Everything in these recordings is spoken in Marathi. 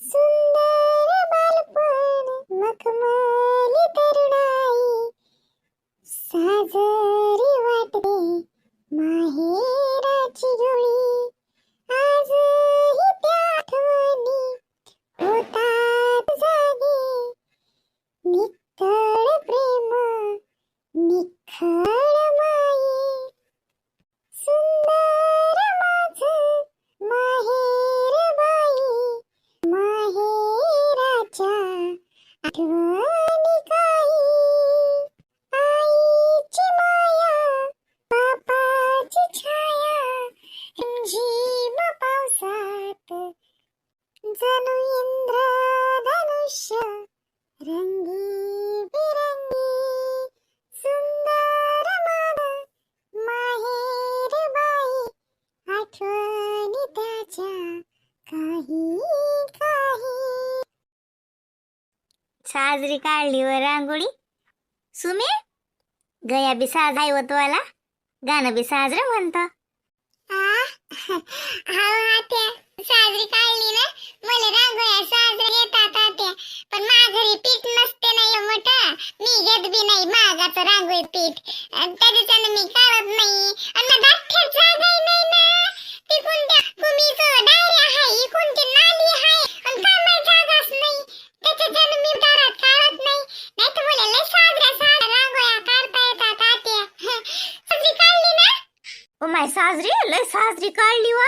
सुंदर बालपण मखमली तरुणाई. साजरी वाटते माहेराची जोडी. साजरी काढली व रांगोळी. सुमे गया बी साज आहे वाला. गाणं बी साजरं म्हणतं. साजरी काढली ना? मला रांगोळ्या साजरे येतात आत्या. पण माझ्या पीठ नसते नाही मोठं मी घेत बी नाही मागाचं रांगोळी पीठ. अन त्याच्यानं मी काढत नाही. आणि दाठ्यात जागाही नाही ना. ती कोणत्या? कुमीचं डायरी आहे ही कोणती नाली आहे. आणि कामाई जागाच नाही त्याच्यानं मी दारात काढत नाही नाही तर मला लय साजऱ्या साजऱ्या रांगोळ्या काढता येतात आत्या साजरी काढली ना काय साजरी लय साजरी काढली वा.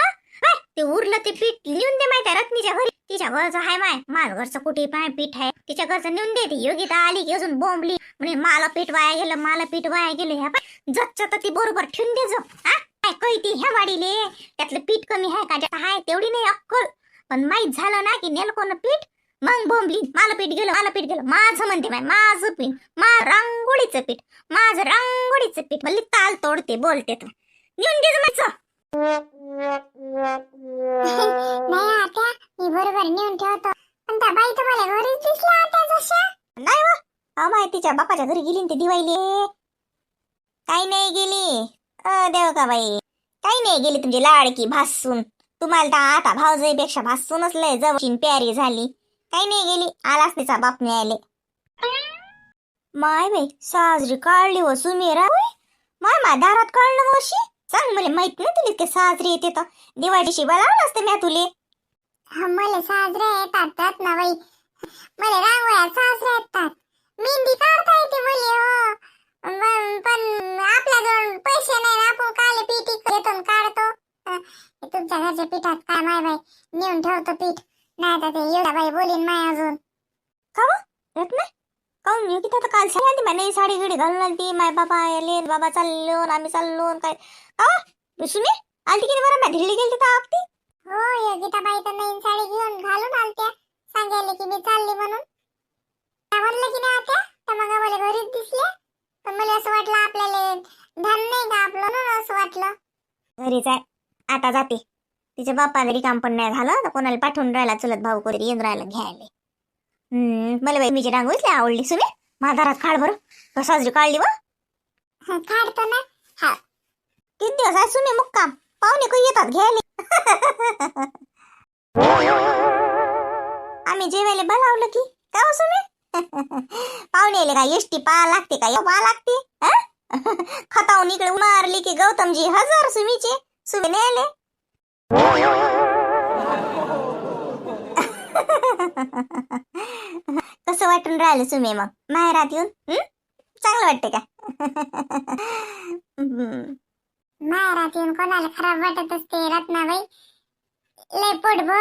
ते उरलं ते पीठ लिहून दे माहिती रत्नीच्या घरी. तिच्या घरचं हाय माय माझं घरचं कुठे पाय पीठ आहे. तिच्या घरचं नेऊन दे ती योगिता आली की अजून बोंबली. म्हणे मला पीठ वाया गेलं मला पीठ वाया गेलं ह्या पाय. जगच्या तर ती बरोबर ठेवून दे जो काय कळती ह्या वाडीले? त्यातलं पीठ कमी आहे का? जास्त आहे तेवढी नाही अक्कल. पण माहीत झालं ना की नेल कोण पीठ? मग बोंबली. मला पीठ गेलं मला पीठ गेलं. माझं म्हणते माय माझं पीठ. मा रांगोळीचं पीठ. माझं रांगोळीचं पीठ. म्हणली ताल तोडते बोलते तू नेऊन दे माझं. नाही आत्या मी बरोबर नेऊन ठेवतो. पण त्या बाई तुम्हाला घरीच दिसल्या आत्या जशा. नाही माय तिच्या बापाच्या घरी गेली न ती दिवाळीले. काही नाही गेली. अ देव का बाई. काही नाही गेली तुमची लाडकी भासून. तुम्हाला तर आता भाऊजाईपेक्षा भासूनच लय जवळची न प्यारी झाली. काही नाही गेली. आलाच तिचा बाप न्यायले. माय बाई साजरी काढली व सुमेरा. होय. माय मा दारात काढलं वशी सांग मला माहीत नाही तुला ते साजरी येते तर दिवाळीशी बोलावलं असतं म्या तुले. हा, मला साजरे येतात ना बाई. मला रांगोळ्या साजऱ्या येतात. मेहंदी काढता येते मुली हो. पण पण आपल्याजवळ पैसे नाही ना आपण काले पीठ न काढतो. अं, तुमच्या घरच्या पिठात काय माय बाई? नेऊन ठेवतो पीठ. नाही तर ते एवढा बाई बोलीन माय अजून. येत नाही? काऊन येऊ की आता काल साडी आणली नाही साडी गिडी घालून आली माय बाबा आले बाबा चाललो आम्ही चाललो काय. सुमी आलती की नाही बरं? मी गेली तर आपती? हो तर नवीन साडी घेऊन घालून आलत्या. सांगायला की मी चालली म्हणून. की नाही आता तर मग मला घरीच दिसले. पण मला असं वाटलं आपल्याला धन नाही का आपलं म्हणून असं वाटलं. घरीच आहे. आता जाते. तिच्या बापाला रिकाम पण नाही झालं तर कोणाला पाठवून राहिला चलत भाऊ कधी येऊन राहिला घ्यायला. मला बाई मीची रांगोळीच आवडली सुमी माझा काढ बरं. साजरी काढली वा काढतो ना. हा. किती दिवस आहे? सुमी मुक्काम. पाहुणे काही येतात? घ्यायला आम्ही जेवायला बोलावलं की. का हो सुमी? पाहुणे आले का? एसटी पा लागते का? यो पा लागते? हं? खतावून इकडे मारली की गौतमजी हजार सुमीचे. सुमी नाही आले कसं वाटून राहिलं सुमी मग? माहेरात येऊन? चांगलं वाटते का? मनात येऊन कोणाला खराब वाटत असते रत्नाबाई. लय पोटभर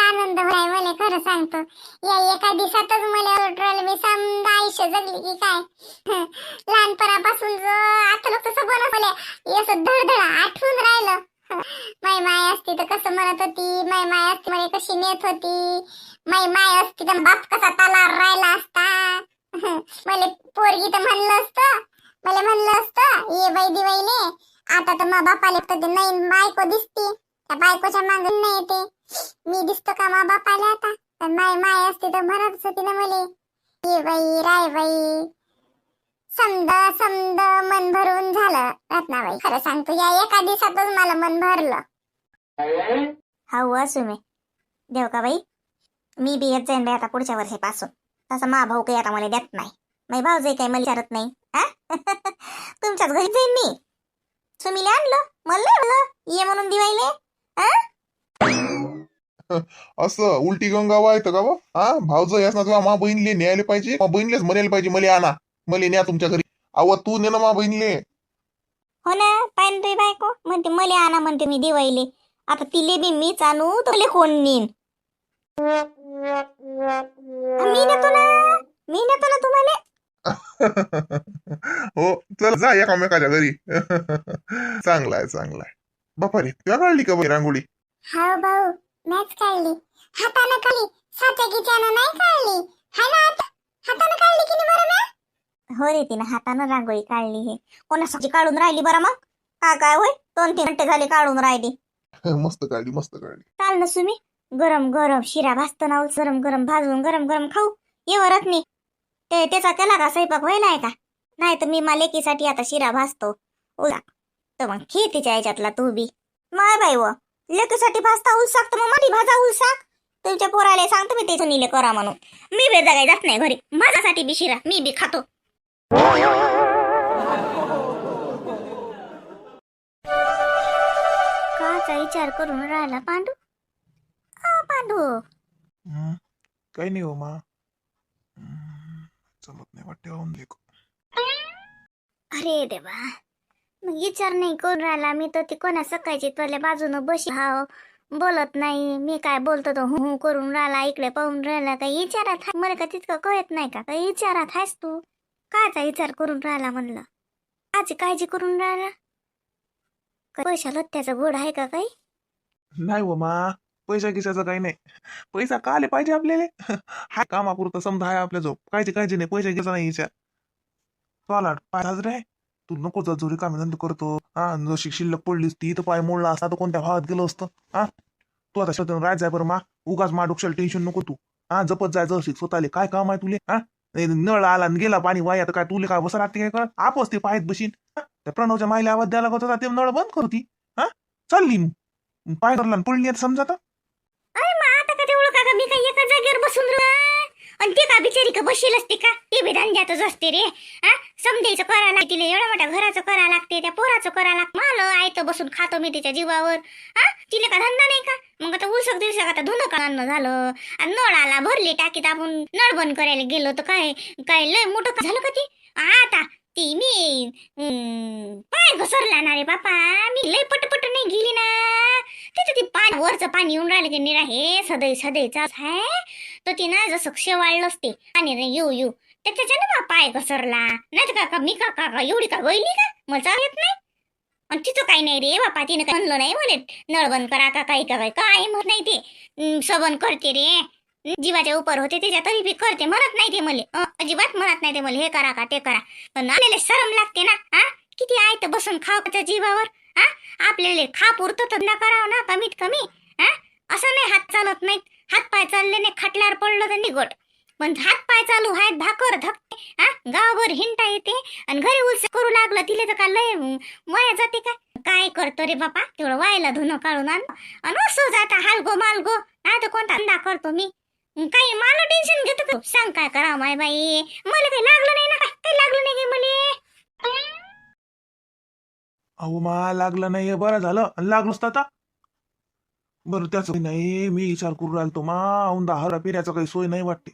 आनंद होय मला खरं सांगतो. या एका दिवसातच मला वाटलं मी समजा आयुष्य जगली की काय? लहानपणापासून जो आता लोक तसं बनत मला असं धडधड आठवून राहिलं. माय माय असती तर कसं म्हणत होती माय माय असती मला कशी नेत होती माय माय असती तर बाप कसा तालावर राहिला असता. मला पोरगी तर म्हणलं असतं मला म्हणलं असतं ये बाई दिवाई आता तर मा बापाले तर नाही नवीन बायको दिसती. त्या बायकोच्या मागे नाही येते. मी दिसतो का मा बापाले आता? तर माय माय असते तर भरत होती ना मले ये बाई राय बाई समद समद मन भरून झालं रत्नाबाई खरं सांगतो या एका दिवसातच मला मन भरलं. हाऊ असू मी. देव का बाई? मी बी येत जाईन बाई आता पुढच्या वर्षीपासून. तसं मा भाऊ काही आता मला देत नाही. माझी भाऊ जे काही मला विचारत नाही. तुमच्याच घरी जाईन मी. सुमीले आणलं? मला ये म्हणून दिवायले असं उलटी गंगा वाहतं का बा? हा भावजं यास ना तुला मा बहिणीले न्यायला पाहिजे? मा बहिणीलेच म्हणायला पाहिजे मले आणा. मले न्या तुमच्या घरी. अव तू ने ना मा बहिणीले. हो ना पाहिजे तुझी बायको. म्हणते मले आणा म्हणते मी दिवाळीले. आता तिले बी मीच आणू तुले कोण नेईन मी नेतो ना. मी नेतो ना तुम्हाला. हो चल जा एकामेकाच्या घरी. चांगलाय चांगलाय बापा रे तुला काढली का बाई रांगोळी? हा भाऊ मॅच काढली हातानं काढली सातकीच्यानं नाही काढली हाय ना हात- हातानं काढली की नाही बरं मॅ हो रे तिनं हातानं रांगोळी काढली हे. कोणासाठी काढून राहिली बरं मग? काय काय होय? दोन तीन घंटे झाले काढून राहिली. मस्त काढली मस्त काढली. चाल ना सुमी. गरम गरम शिरा भाजतो ना गरम गरम भाजून गरम गरम खाऊ. ये वरत नाही ते त्याचा केला का स्वयंपाक व्हायला का? नाही तर मी लेकीसाठी आता शिरा भाजतो. उला तर मग खे तिच्या याच्यातला तू बी. माय बाई व लेकीसाठी भाजता उलसाक तर मग माझी भाजा उलसाक. तुमच्या पोराला सांगतो मी त्याचं निले करा म्हणून. मी बेदा काही जात नाही घरी. माझ्यासाठी बी शिरा मी बी खातो. काचा विचार करून राहिला पांडू. पांडू. काही नाही हो मा. हं, जमत नाही वाटते वाहून लेको अरे देवा. मग विचार नाही करून राहिला मी तर ती कोणा सकाळची तुला बाजूनं बशी. हाव बोलत नाही. मी काय बोलतो तो हू करून राहिला इकडे पाहून राहिला. काही विचारात? मला का तितकं कळत नाही का? काही विचारात आहेस तू? कायचा विचार करून राहिला म्हणलं? काची काळजी करून राहिला? पैशा लत्त्याचा गोड आहे का काही? नाही हो मा. पैसा गिसाचं काही नाही. पैसा का आले पाहिजे आपल्याला? हा कामापुरता समजा आहे आपल्या झोप. कायची काळजी नाही पैसा घ्यायचा नाही विचार चला पाय साजरे. आहे तू नको जा जोरी कामी धंदे करतो. हा जशी शिल्लक पडलीस ती तर पाय मोडला असता तर कोणत्या भावात गेलो असतं? हा? तू आता शेतात राहत जाय बरं मा. उगाच मा डोक्याला टेन्शन नको तू. हा जपत जाय जशी स्वतःले काय काम आहे तुले? हा? नळ आला आणि गेला पाणी वाया तर काय तुले काय बसा लागते काय कर आपस ते पायत बशीन. त्या प्रणवच्या माईला आवाज द्यायला होता ते नळ बंद करती. हा? चालली. पाय करला आणि पडली आता समजा आता. आता मी काय एका जागेवर बसून आणि ते का बिचारी का बसेल असते का? ते बी धंद्यातच असते रे. हा समजायचं करा लागते तिला एवढा मोठ्या घराचं करा लागते त्या पोराचं करा लाग मला आयतं बसून खातो मी तिच्या जीवावर. हा तिला का धंदा नाही का? मग आता उलसक दिवसा आता धुणं काढणं झालं? आणि नळ आला भरली टाकीत आपण नळ बंद करायला गेलो तर काय काय लय मोठं का झालं का ती? आता ती मी पाय घसरला ना रे बापा मी लय पटपट नाही गेली ना तिथं ती पाणी वरचं पाणी येऊन राहिलं की निरा हे सदै सदैचाच आहे तर ती ना जसं शेवाळलं असते पाणी रे येऊ येऊ त्याच्याने बा पाय घसरला नाही तर का मी का का का एवढी का गळली का मजा येत नाही आणि तिचं काही नाही रे बापा तिनं काय म्हणलं नाही म्हणे नळ बंद करा का काही का काय काय म्हणत नाही ते सबन करते रे जीवाच्या उपर होते त्याच्या तरी बी करते म्हणत नाही ते मले. अजिबात म्हणत नाही ते मले. हे करा का ते करा. पण आपल्याला शरम लागते ना हा? किती आहे तर बसून खाव त्या जीवावर हा? आपल्याला खा पुरतं धंदा ना करावं ना कमीत कमी हा? असं नाही हात चालत नाहीत. हात पाय चालले नाही खाटल्यावर पडलं तर निघट. पण हात पाय चालू आहेत भाकर धकते हा? गावभर हिंटा येते आणि घरी उलस करू लागलं तिले तर का लय वाया जाते काय काय करतो रे बापा? तेवढं वायला धुणं काढून आण. आणि असं जाता हालगो मालगो. नाही तर कोणता धंदा करतो मी? काही मला टेन्शन घेतो सांग काय करा माय बाई? मला काही लागलं नाही ना काय काही लागलं नाही काय अहो मा लागलं नाही हे बरं झालं. आणि लागलोच तर आता? बरं त्याच नाही. मी विचार करू राहिलो मा. औंदा हरा पेऱ्याचं काही सोय नाही वाटते.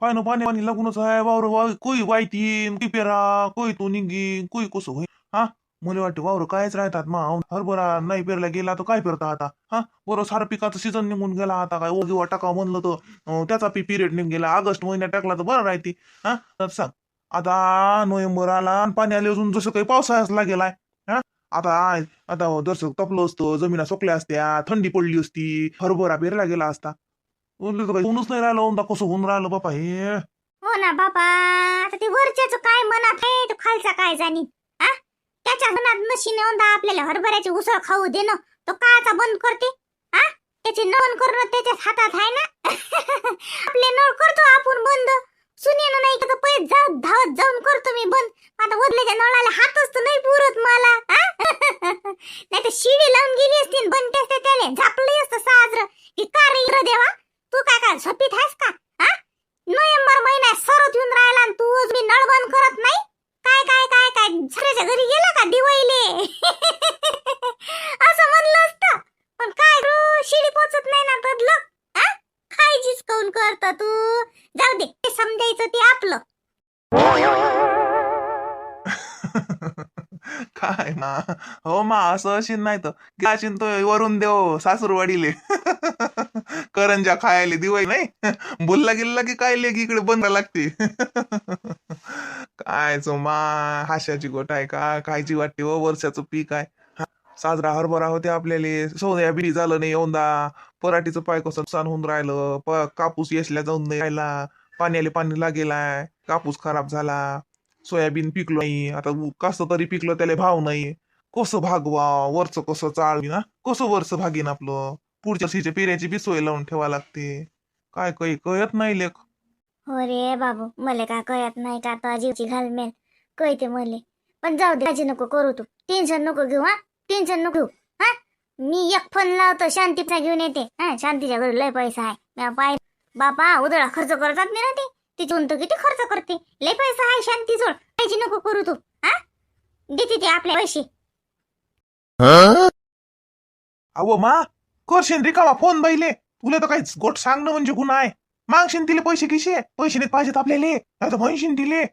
पाय ना पाणी पाणी लागूनच आहे. वावर वा कोई वायतीन कोई पेरा कोई तो निघीन कोई कसं होईल हा? मला वाटते वावर कायच राहतात मा. हरभरा नाही पेरला गेला तर काय पेरता आता? हा? बरं सारा पिकाचं सीझन निघून गेला आता काय? ओगिवा टाकावं म्हणलं तर त्याचा पी पिरियड निघून गेला ऑगस्ट महिन्यात टाकला तर बरं राहते. हा? तर सांग. आता नोव्हेंबर आला आणि पाणी आले अजून जसं काही पावसाळ्याच लागेलाय आता आय- आता दर्शक तपलं असतं जमिना सोकल्या असत्या थंडी पडली असती हरभरा पेरला गेला असता. उरलं तर ऊनच नाही राहिलं कसं होऊन राहिलं बापा हे? हो ना बाबा आता ते वरच्याच काय मनात आहे तो खालचा काय जाणी? त्याच्या मनात नशी ओंदा आपल्याला हरभऱ्याची उसळ खाऊ देणं तो काचा बंद करते आ? त्याची नवन करणं त्याच्याच हातात आहे ना आपले नळ करतो आपण बंद सुनेनं नाही तर पैसे जा धावत जाऊन करतो मी बंद आता वरल्याच्या नळाला हातच तर नाही पुरत मला नाही तर शिडी लावून गेली असती बंद असते त्याने झापली असतं साजरं की का रे इकडं देवा तू काय काय झोपीत आहेस का हा नोव्हेंबर महिन्यात सरत येऊन राहिला आणि तू मी नळ बंद करत नाही काय काय काय काय झऱ्याच्या घरी गेला का दिवाळीले असं म्हणलं असतं पण काय रू शिडी पोचत नाही ना तदलं हा खायचीच काऊन करतो तू? जाऊ दे ते समजायचं ते आपलं. काय मा? हो मा असं अशीन नाही तर. अशीन तो वरून देव सासूरवाडीले करंजा खायले दिवाळी नाही? बोलला गेला की काय लेगी इकडे बंद लागते? काय चो मा हाशाची गोट आहे का? कायची वाटते व वर्षाचं पीक आहे? साजरा हरभरा होते आपल्याला. सोन्या बिरी झालं नाही यंदा. पराठीचं पाय कसं नुकसान होऊन राहिलं प कापूस येसल्या जाऊन नाही राहिला पाण्याला पाणी लागेलाय कापूस खराब झाला सोयाबीन पिकलो नाही आता कसं तरी पिकलं त्याला भाव नाही. कसं भागवा वरचं कसं चाळ ना? कसं वरचं भागीन आपलं? पुढच्या वर्षीच्या पेऱ्याची बी सोय लावून ठेवा लागते. काय काही कळत नाही लेख. हो रे बाबू मला काय कळत नाही का आता जीवची घालमेल. कळते मले. पण जाऊ दे काळजी नको करू तू. टेन्शन नको घेऊ हा? टेन्शन नको घेऊ. मी एक फोन लावतो शांतीचा घेऊन येते. हा शांतीच्या घरी लय पैसा आहे. पाय बापा उदळा खर्च करतात नाही ना ते. तिथून तर किती खर्च करते. लय पैसा आहे शांती जोड काळजी नको करू तू. हा? देते ते आपले पैसे. अहो मा करशील रिकामा फोन बाईले तुला तर काहीच गोट सांगणं म्हणजे गुन्हा आहे. मागशील तिले पैसे किशे? पैसे नाहीत पाहिजेत आपल्याला. नाही तर म्हणशील दिले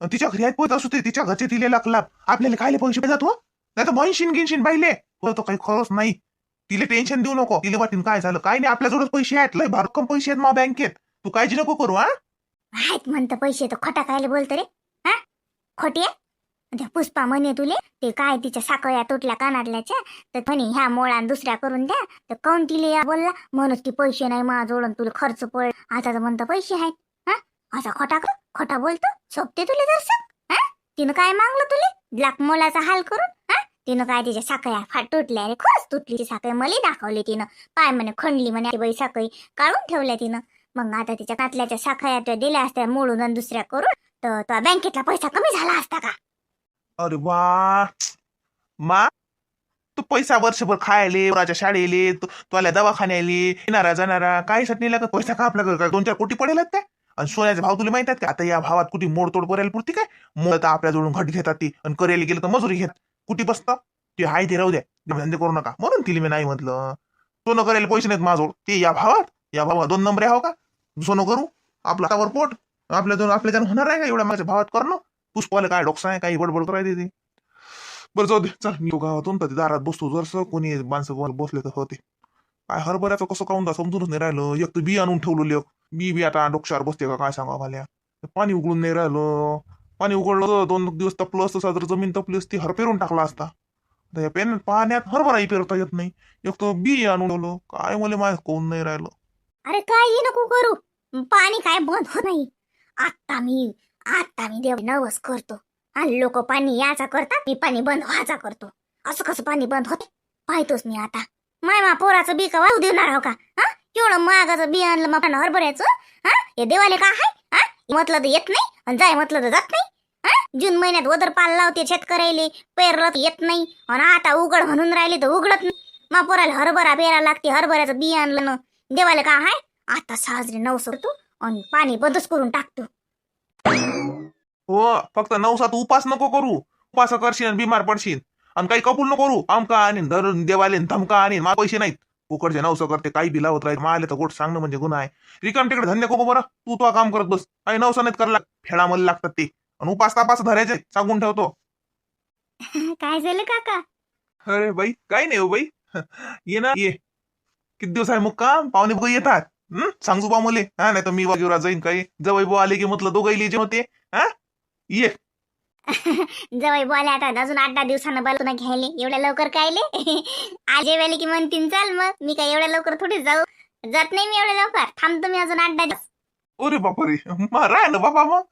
तिच्या घरी आहेत पोहत असू ते तिच्या घरचे तिले लाख लाभ. आपल्याला कायले पैसे पाहिजे तू हो? नाही तर म्हणशीन गिनशीन बाईले तो काही खरंच नाही. तिले टेन्शन देऊ नको. तिले वाटीन काय झालं? काय नाही आपल्याजवळ पैसे आहेत. लय भरकम पैसे आहेत मा बँकेत. तू काळजी नको करू हा. आहेत म्हणतं पैसे तर खोटा कायले बोलतो रे. हा? खोटे? त्या पुष्पा म्हणे तुले ते काय तिच्या साखळ्या तुटल्या कानातल्याच्या? तर म्हणे ह्या मोळान दुसऱ्या करून द्या. तर काऊन तिले या बोलला? म्हणून ती पैसे नाही मा जोडून तुला खर्च पड आता तर म्हणतं पैसे आहेत. हा? असा खोटा कर खोटा बोलतो. सोपते तुले जर हा? तिनं काय मागलं तुले? लाख मोलाचा हाल करून हा? तिनं काय तिच्या साखळ्या फाट तुटल्या रे. खरंच तुटली ती साखळी मला दाखवली तिनं. पाय म्हणे खणली म्हणे. बाई साखळी काढून ठेवल्या तिनं. मग आता तिच्या कातल्याच्या साखळ्या त्या दिल्या असत्या मोडून आणि दुसऱ्या करून. तर तो बँकेतला पैसा कमी झाला असता का? अरे वा. मा तू पैसा वर्षभर खायले पोराच्या शाळेले तुला दवाखान्याले येणारा जाणारा काहीसाठी नाही लागत पैसा का आपल्याकडे दोन चार कोटी पडेल त्या? आणि सोन्याचे भाव तुला माहीत आहेत का? आता या भावात कुठे मोडतोड करायला पुरती काय? मोड तर आपल्या जोडून घट घेतात ती. आणि करायला गेलं तर मजुरी घेत. कुठे बसतं? ते हाय ते राहू द्या. धंदे करू नका. म्हणून तिला मी नाही म्हटलं. सोनं करायला पैसे नाहीत माझोड ते या भावात या भावात दोन नंबर हो का? सोनं करू आपला हातावर पोट आपल्या दोन आपल्या जण होणार आहे का एवढ्या माझ्या भावात करणं? पुष्पाला काय डोकसा आहे काही बडबड करायची ते. बरं जाऊ दे. चल मी गावातून तर दारात बसतो जरसं. कोणी माणसं बसले तर होते. काय हरभऱ्याचं कसं काऊन समजूनच नाही राहिलं. एक तर बी आणून ठेवलं बी बी आता डोक्षावर बसते का? काय सांगा मला पाणी उघडून नाही राहिलं. पाणी उघडलं दोन दिवस तपलं असतं साजर जमीन तपली असती हर पेरून टाकला असता. आता या पेन पाण्यात हरभराही पेरता येत नाही. एक तो बी आणून आलो काय मला माय कोण नाही राहिलं. अरे काही नको करू. पाणी काय बंद होत नाही. आता मी आत्ता मी देव नवस करतो. आणि लोक पाणी याचा करतात मी पाणी बंद व्हायचा करतो. असं कसं पाणी बंद होते? पाहतोच मी आता. माय मा पोराचं बी का वाहू देणार हो का? हा? केवढं महागाचं बी आणलं मग हरभऱ्याचं? हा? हे देवाले का आहे? हा? म्हटलं तर येत नाही आणि जाय म्हटलं तर जात नाही जून महिन्यात वदर पाल लावते शेतकऱ्याले पेरलं येत नाही आणि आता उघड म्हणून राहिले तर उघडत नाही. मा पोराला हरभरा पेरा लागते हरभऱ्याचं बी आणलं ना. देवाले का आहे आता साजरे नऊ सोडतो आणि पाणी बंदच करून टाकतो. हो फक्त नवसात उपास नको करू. उपास करशील आणि बिमार पडशील आणि काही कबूल नको करू. आमका आणि धरून देवाले धमका आणि मा पैसे नाहीत. उकडचे नवसं करते काही बी लावत राहील. माले तर गोट सांगणं म्हणजे गुन्हा आहे. रिकाम तिकडे धंदे नको बरं. तू तो काम करत बस. काही नवसा नाहीत करायला फेडा मला लागतात ते. आणि उपास तापास धरायचे सांगून ठेवतो. काय झालं काका? अरे बाई काही नाही हो बाई. ये ना ये. किती दिवस आहे मुक्काम पाहुणे बघ येतात. हं? सांगू बा मुले. हा नाही तर मी वगैरे जाईन काही. जवळ बो आले की म्हटलं दोघं जे होते. हा? ये. जवळ बोला आता अजून आठ दहा दिवसानं बोला तुला घ्यायले. एवढ्या लवकर कायले? आज वेळेला की म्हणतीन चाल मग. मी काय एवढ्या लवकर थोडी जाऊ? जात नाही मी एवढ्या लवकर. थांबतो मी अजून आठ दहा दिवस. अरे बापा रे. राहिलं बाबा मग.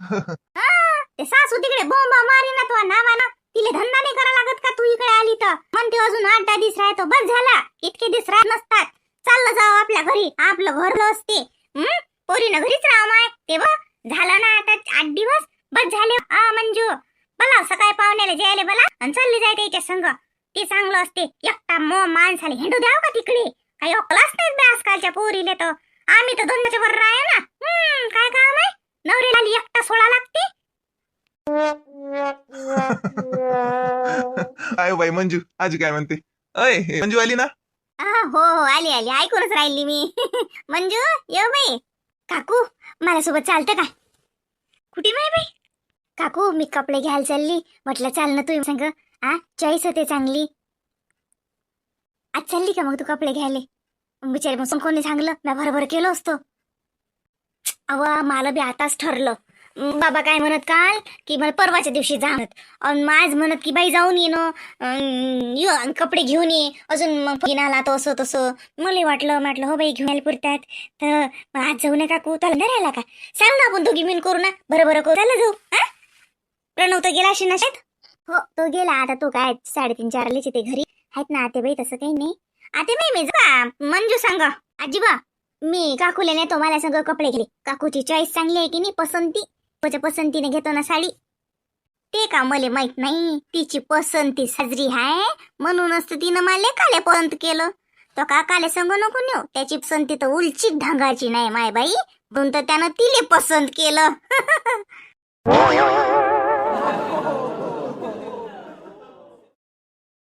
ते सासू तिकडे बोंबा मारी ना तो नावा ना तिले धंदा नाही करा लागत का? तू इकडे आली तर. म्हणते अजून आठ दहा दिवस राहतो. बस झाला. इतके दिवस राहत नसतात. चाललं जाऊ आपल्या घरी. आपलं घरलं असते हं? पोरीनं घरीच राहा माय. तेव्हा झालं ना आता आठ दिवस. बस झाले. आ मंजू. बोला सकाळी पाहुण्याला जेवायला बोला आणि चालली जाय त्याच्या संग. ते चांगलं असते. एकटा मो माणसाला हिंडू द्याव का तिकडे? काही अकलाच नाहीत बे आजकालच्या पोरीले तर. आम्ही तर दोनच्या वर आहे ना. हम्म, काय काम आहे? नवरीला एकटा सोळा लागते. आय बाई मंजू? आजी काय म्हणते? अय मंजू आली ना? आ, हो हो आली आली. ऐकूनच राहिली मी. मंजू ये बाई. काकू मला सोबत चालतं का? कुठे नाही बाई? काकू मी कपडे घ्यायला चालली. म्हटलं चाल ना तुम्ही सांग. आ चॉईस होते चांगली. आज चालली का मग तू कपडे घ्यायला? बिचारे बिचारी मग कोणी सांगलं? मी बरोबर केलं असतो. अव मला बी आताच ठरलं. बाबा काय म्हणत काल की मला परवाच्या दिवशी जा म्हणत अन आज म्हणत की बाई जाऊन ये ना. ये कपडे घेऊन ये. अजून मग आला तो असं तसं. मला वाटलं म्हटलं हो बाई घेऊन यायला पुरतात. तर आज जाऊ नका काकू. त्याला नाही राहिला का? सांग ना आपण दोघी मिळून करू ना. बरोबर करू. त्याला जाऊ. हा प्रणव तर गेला असेल ना शाळेत हो तो गेला. आता तो काय साडेतीन चार ते घरी. आहेत ना आते बाई तसं काही नाही. आते बाई मी मंजू सांग. आजीबा मी काकूला नेतो मला सगळं कपडे घे. काकूची चॉईस चांगली आहे की नाही? पसंती. त्याच्या पसंतीने घेतो ना साडी. ते का मला माहीत नाही. तिची पसंती साजरी आहे म्हणूनच तिनं मला काले पसंत केलं. तो का काले संग नको नेऊ. त्याची पसंती तर उलची ढंगाची नाही माय बाई. म्हणून तर त्यानं तिले पसंत केलं.